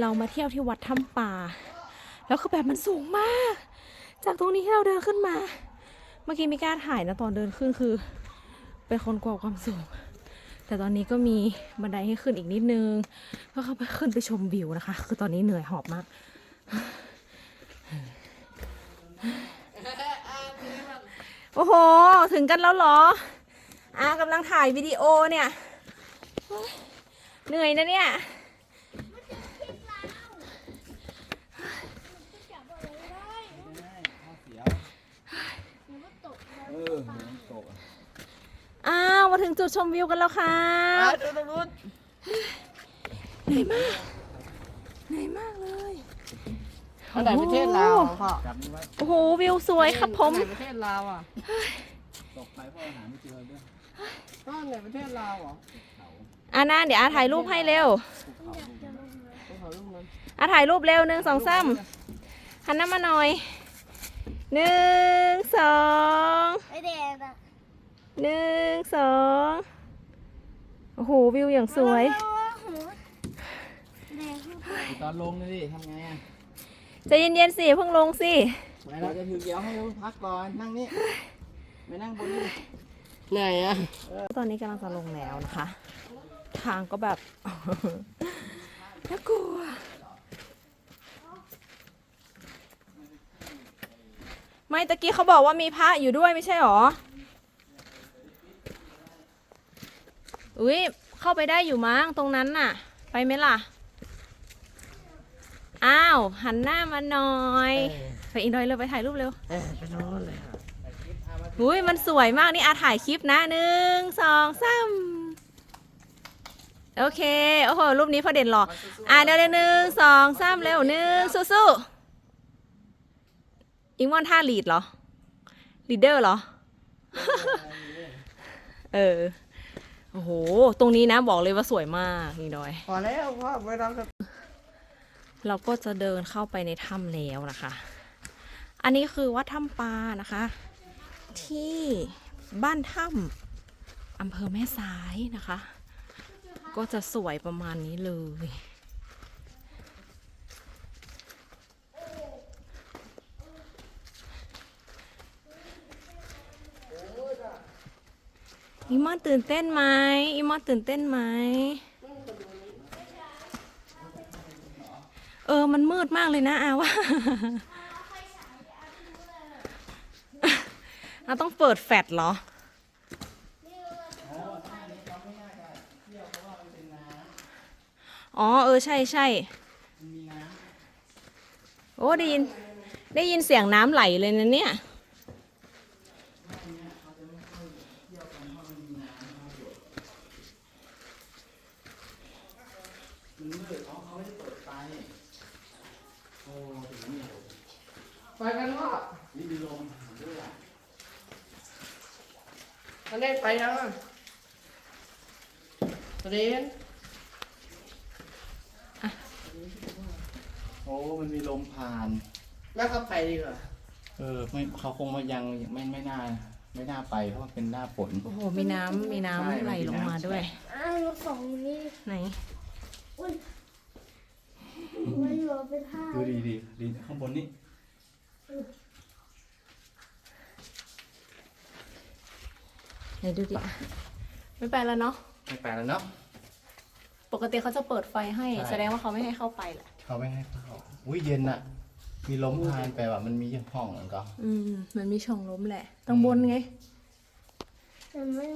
เรามาเที่ยวที่วัดถ้ำป่า แล้วคือแบบมันสูงมาก จากตรงนี้ที่เราเดินขึ้นมา เมื่อกี้มีกล้าถ่ายนะตอนเดินขึ้นคือ เป็นคนกลัวความสูง แต่ตอนนี้ก็มีบันไดให้ขึ้นอีกนิดนึงเพื่อเข้าไปขึ้นไปชมวิวนะคะ คือตอนนี้เหนื่อยหอบมาก โอ้โห ถึงกันแล้วเหรอ อากำลังถ่ายวิดีโอเนี่ย เหนื่อยนะเนี่ย เออน้ำตกอะ อ้าว มาถึงจุดชมวิวกันแล้วค่ะอะดูตรงนู้นเหนื่อยมากเหนื่อยมากเลยอันไหนประเทศลาวอะพ่อจับนี่ไว้โอ้โหวิวสวยครับผมอันไหนประเทศลาวอะตกไปเพราะอาหารไม่เจอด้วยพ่ออันไหนประเทศลาวเหรออานาเดี๋ยวอาถ่ายรูปให้เร็วต้องขอรูปนั้นอาถ่ายรูปเร็วหนึ่งสองสามหันหน้ามาหน่อยหนึ่งสองไอเด็กอะ หนึ่งสองโอ้โหวิวอย่างสวยโอ้โหแดงขึ้นไปตอนลงเลยดิทำไงอะใจะเย็นๆสิเพิ่งลงสิไม่เราจะถึงเดี๋ยวให้เราพักก่อน นั่งนี่ไม่นั่งบนนี่เหนื่อยอะตอนนี้กำลังจะลงแล้วนะคะ ทางก็แบบน่ากลัวไม่ตะกี้เขาบอกว่ามีพระอยู่ด้วยไม่ใช่หรอ อุ้ยเข้าไปได้อยู่มั้งตรงนั้นน่ะ ไปไหมล่ะ อ้าว หันหน้ามาหน่อย ไปอีกหน่อยเร็วไปถ่ายรูปเร็วเออไปโน่นเลยค่ะอุ้ยมันสวยมากนี่อาถ่ายคลิปนะหนึ่งสองสามโอเค โอ้โห รูปนี้พอเด่นหรออะเดี๋ยวหนึ่งสองสามเร็วหนึ่งสู้ๆอิงมอนท่าลีดเหรอลีดเดอร์เหรอ เออ โอ้โห ตรงนี้นะบอกเลยว่าสวยมากนี่ดอย พอแล้วพ่อไม่ต้องเราก็จะเดินเข้าไปในถ้ำแล้วนะคะ อันนี้คือวัดถ้ำปลานะคะ ที่บ้านถ้ำอำเภอแม่สายนะคะ ก็จะสวยประมาณนี้เลย อีมอนตื่นเต้นไหมอีมอนตื่นเต้นไหม เออ มันมืดมากเลยนะอาว่าอาต้องเปิดแฟลชเหรอ อ๋อ เออ ใช่ใช่โอ้ ได้ยิน ได้ยินเสียงน้ำไหลเลยนะเนี่ย ไปกันพ่อนี่มีลมด้วยอะอันนี้ไปยังอะเรียนโอ้มันมีลมผ่าน แล้วก็ไปดีกว่า เออไม่เขาคงมายังไม่ไม่น่า ไม่น่าไปเพราะว่าเป็นหน้าฝน โอ้โห มีน้ำมีใช่น้ำไหลลงมาด้วย อ้าวรถสองนี่ไหน มันอยู่เป็นท่าดูดีดีดีข้างบนนี่ไหนดูดิอะไม่ไปแล้วเนาะไม่แปลแล้วเนาะปกติเขาจะเปิดไฟให้ใช่แสดงว่าเขาไม่ให้เข้าไปแหละเขาไม่ให้เข้าอุ้ยเย็นอะมีลมผ่านไปว่ะมันมีห้องแล้วก็อืมมันมีช่องล้มแหละต้องบนไงแต่ไม่